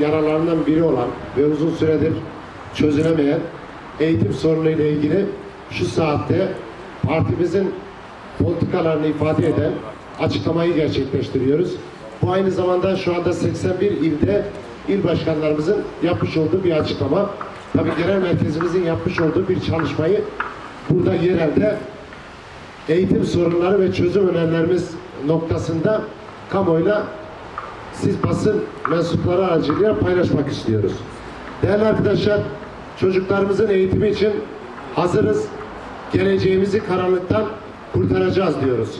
yaralarından biri olan ve uzun süredir çözülemeyen eğitim sorunuyla ilgili şu saatte partimizin politikalarını ifade eden açıklamayı gerçekleştiriyoruz. Bu aynı zamanda şu anda 81 ilde il başkanlarımızın yapmış olduğu bir açıklama. Tabii genel merkezimizin yapmış olduğu bir çalışmayı burada yerelde eğitim sorunları ve çözüm önerilerimiz noktasında kamuoyuna siz basın mensupları aracılığıyla paylaşmak istiyoruz. Değerli arkadaşlar, çocuklarımızın eğitimi için hazırız. Geleceğimizi karanlıktan kurtaracağız diyoruz.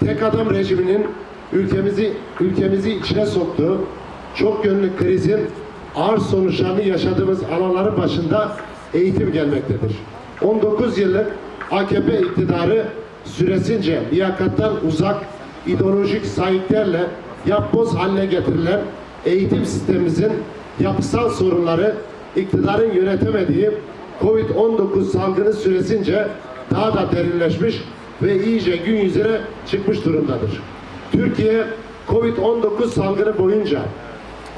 Tek adam rejiminin ülkemizi ülkemizi içine soktuğu çok yönlü krizin ağır sonuçlarını yaşadığımız alanların başında eğitim gelmektedir. 19 yıllık AKP iktidarı süresince liyakattan uzak ideolojik sahiplerle yapboz haline getirilen eğitim sistemimizin yapısal sorunları iktidarın yönetemediği Covid-19 salgını süresince daha da derinleşmiş ve iyice gün yüzüne çıkmış durumdadır. Türkiye Covid-19 salgını boyunca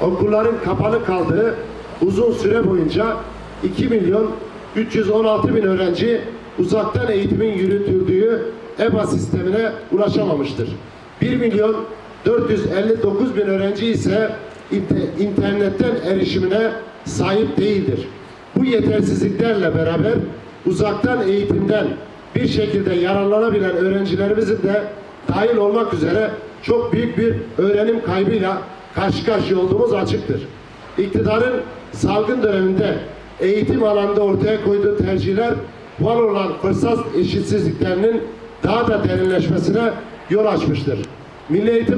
okulların kapalı kaldığı uzun süre boyunca 2 milyon 316 bin öğrenci uzaktan eğitimin yürütüldüğü EBA sistemine ulaşamamıştır. 1 milyon 459 bin öğrenci ise inte- internetten erişimine sahip değildir. Bu yetersizliklerle beraber uzaktan eğitimden bir şekilde yararlanabilen öğrencilerimizin de dahil olmak üzere çok büyük bir öğrenim kaybıyla karşı karşıya olduğumuz açıktır. İktidarın salgın döneminde eğitim alanında ortaya koyduğu tercihler var olan fırsat eşitsizliklerinin daha da derinleşmesine yol açmıştır. Milli Eğitim